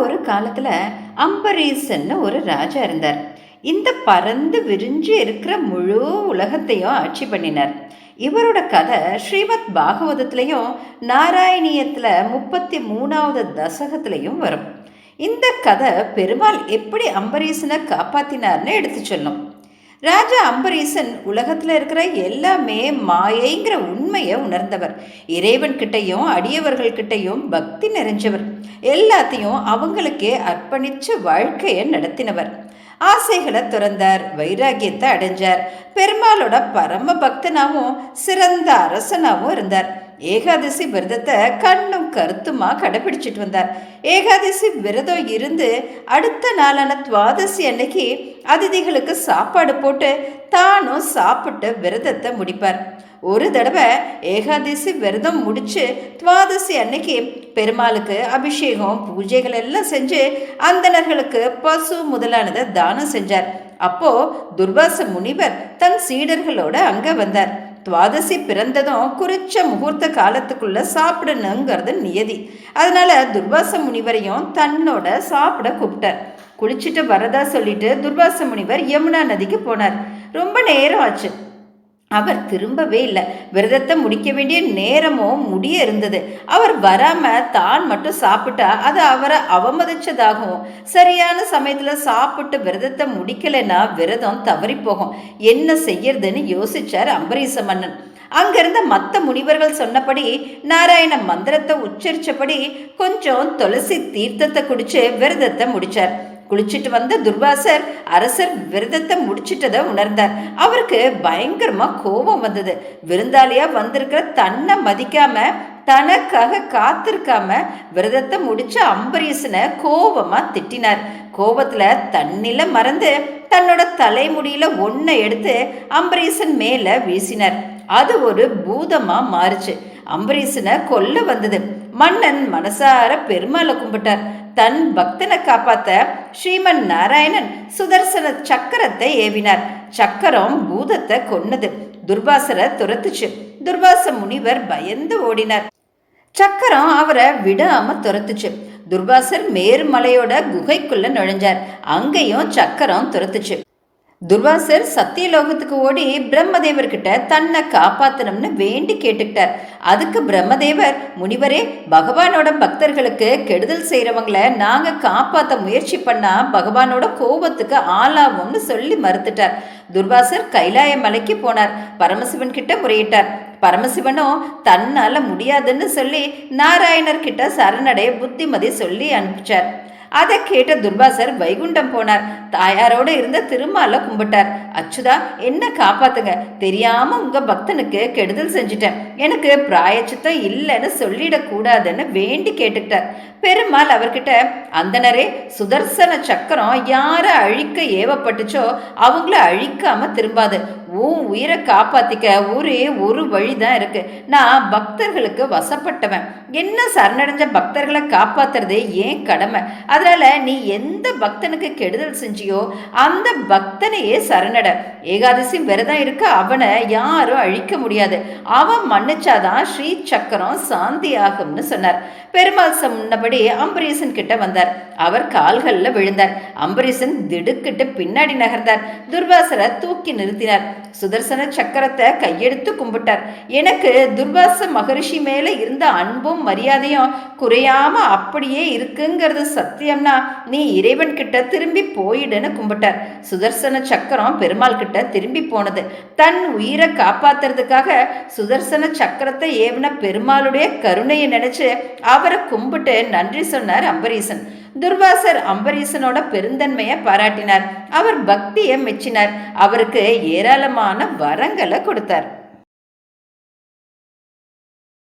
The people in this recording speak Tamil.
ஒரு காலத்தில் அம்பரீசன்னு ஒரு ராஜா இருந்தார். இந்த பறந்து விரிஞ்சு இருக்கிற முழு உலகத்தையும் ஆட்சி பண்ணினார். இவரோட கதை ஸ்ரீமத் பாகவதத்துலேயும் நாராயணியத்தில் முப்பத்தி மூணாவது தசகத்துலேயும் வரும். இந்த கதை பெருமாள் எப்படி அம்பரீசனை காப்பாத்தினார்னு எடுத்து சொல்லும். ராஜா அம்பரீசன் உலகத்தில் இருக்கிற எல்லாமே மாயைங்கிற உண்மையை உணர்ந்தவர். இறைவன் கிட்டையும் அடியவர்கள் கிட்டையும் பக்தி நிறைஞ்சவர். எல்லாத்தையும் அவங்களுக்கே அர்ப்பணிச்சு வாழ்க்கையை நடத்தினவர். ஆசைகளை துறந்தார் வைராகியத்தை அடைஞ்சார். பெருமாளோட பரம பக்தனாகவும் சிறந்த அரசனாகவும் இருந்தார். ஏகாதசி விரதத்தை கண்ணும் கருத்துமா கடைபிடிச்சிட்டு வந்தார். ஏகாதசி விரதம் இருந்து அடுத்த நாளான துவாதசி அன்னைக்கு அதிதிகளுக்கு சாப்பாடு போட்டு தானும் சாப்பிட்டு விரதத்தை முடிப்பார். ஒரு தடவை ஏகாதசி விரதம் முடிச்சு துவாதசி அன்னைக்கு பெருமாளுக்கு அபிஷேகம் பூஜைகள் எல்லாம் செஞ்சு அந்தணர்களுக்கு பசு முதலானதை தானம் செஞ்சார். அப்போ துர்வாச முனிவர் தன் சீடர்களோட அங்க வந்தார். துவாதசி பிறந்ததும் குறிச்ச முகூர்த்த காலத்துக்குள்ள சாப்பிடணுங்கிறது நியதி. அதனால துர்வாச முனிவரையும் தன்னோட சாப்பிட கூப்பிட்டார். குளிச்சுட்டு வரதா சொல்லிட்டு துர்வாச முனிவர் யமுனா நதிக்கு போனார். ரொம்ப நேரம் ஆச்சு. அவர் திரும்பவே இல்லை. விரதத்தை முடிக்க வேண்டிய நேரமும் முடிய இருந்தது. அவர் வராம தான் மட்டும் சாப்பிட்டா அது அவரை அவமதிச்சதாகவும் சரியான சமயத்துல சாப்பிட்டு விரதத்தை முடிக்கலைன்னா விரதம் தவறி போகும். என்ன செய்யறதுன்னு யோசிச்சார் அம்பரீச மன்னன். அங்கிருந்த மற்ற முனிவர்கள் சொன்னபடி நாராயண மந்திரத்தை உச்சரிச்சபடி கொஞ்சம் துளசி தீர்த்தத்தை குடிச்சு விரதத்தை முடிச்சார். குளிச்சுட்டு வந்த துர்வாசர் அரசர் விரதத்தை முடிச்சிட்டதை உணர்ந்தார். அவருக்கு பயங்கரமா கோபம் வந்தது. விருந்தாளியா வந்திருக்கிற தன்னை மதிக்காம தனக்காக காத்திருக்காம விரதத்தை முடிச்ச அம்பரீசனை கோபமா திட்டினார். கோபத்துல தன்னில மறந்து தன்னோட தலைமுடியில ஒன்றை எடுத்து அம்பரீசன் மேல வீசினார். அது ஒரு பூதமா மாறுச்சு. அம்பரீசனை கொல்ல வந்தது. மன்னன் மனசார பெருமாளை கும்பிட்டார். தன் பக்தனை காப்பாத்த ஸ்ரீமன் நாராயணன் சுதர்சன சக்கரத்தை ஏவினார். சக்கரம் பூதத்தை கொன்னது. துர்வாசரை துரத்துச்சு. துர்வாச முனிவர் பயந்து ஓடினார். சக்கரம் அவரை விடாம துரத்துச்சு. துர்வாசர் மேருமலையோட குகைக்குள்ள நுழைஞ்சார். அங்கேயும் சக்கரம் துரத்துச்சு. துர்வாசர் சத்தியலோகத்துக்கு ஓடி பிரம்மதேவர்கிட்ட தன்னை காப்பாத்தணும்னு வேண்டி கேட்டுக்கிட்டார். அதுக்கு பிரம்மதேவர் முனிவரே பகவானோட பக்தர்களுக்கு கெடுதல் செய்கிறவங்கள நாங்கள் காப்பாற்ற முயற்சி பண்ணால் பகவானோட கோபத்துக்கு ஆளாவோம்னு சொல்லி மறுத்துட்டார். துர்வாசர் கைலாய மலைக்கு போனார். பரமசிவன் கிட்ட முறையிட்டார். பரமசிவனும் தன்னால் முடியாதுன்னு சொல்லி நாராயணர்கிட்ட சரணடைய புத்திமதி சொல்லி அனுப்பிச்சார். அதை கேட்ட துர்வாசர் வைகுண்டம் போனார். தாயாரோடு இருந்த திருமால கும்பிட்டார். அச்சுதா என்ன காப்பாத்துங்க? தெரியாம உங்க பக்தனுக்கு கெடுதல் செஞ்சுட்டேன். எனக்கு பிராயச்சித்தம் இல்லைன்னு சொல்லிடக்கூடாதுன்னு வேண்டி கேட்டுக்கிட்டார். பெருமாள் அவர்கிட்ட அந்தனரே சுதர்சன சக்கரம் யாரை அழிக்க ஏவப்பட்டுச்சோ அவங்கள அழிக்காம திரும்பாது. உன் உயிரை காப்பாத்திக்க ஒரே ஒரு வழி தான் இருக்கு. நான் பக்தர்களுக்கு வசப்பட்டவன். என்ன சரணடைஞ்ச பக்தர்களை காப்பாத்துறதே ஏன் கடமை? அதனால நீ எந்த பக்தனுக்கு கெடுதல் செஞ்சியோ அந்த பக்தனையே சரணட. ஏகாதசி விரதம் இருக்க அவனை யாரும் அழிக்க முடியாது. அவன் மன்னிச்சாதான் ஸ்ரீ சக்கரம் சாந்தி ஆகும்னு சொன்னார். பெருமாள் சொன்னபடி அம்பரீசன் கிட்ட வந்தார். அவர் கால்களில் விழுந்தார். அம்பரீசன் திடுக்கிட்டு பின்னாடி நகர்ந்தார். துர்வாசரை தூக்கி நிறுத்தினார். சுதர்சன சக்கரத்தை கையெடுத்து கும்பிட்டார். எனக்கு துர்வாச மகரிஷி மேல இருந்த அன்பும் மரியாதையும் குறையாம அப்படியே இருக்குங்கிறது சத்தியம்னா நீ இறைவன் கிட்ட திரும்பி போயிடுன்னு கும்பிட்டார். சுதர்சன சக்கரம் பெருமாள் கிட்ட திரும்பி போனது. தன் உயிரை காப்பாத்துறதுக்காக சுதர்சன சக்கரத்தை ஏவின பெருமாளுடைய கருணையை நினைச்சு அவரை கும்பிட்டு நன்றி சொன்னார் அம்பரீசன். துர்வாசர் அம்பரீசனோட பெருந்தன்மையை பாராட்டினார். அவர் பக்தியை மெச்சினார். அவருக்கு ஏராளமான வரங்களை கொடுத்தார்.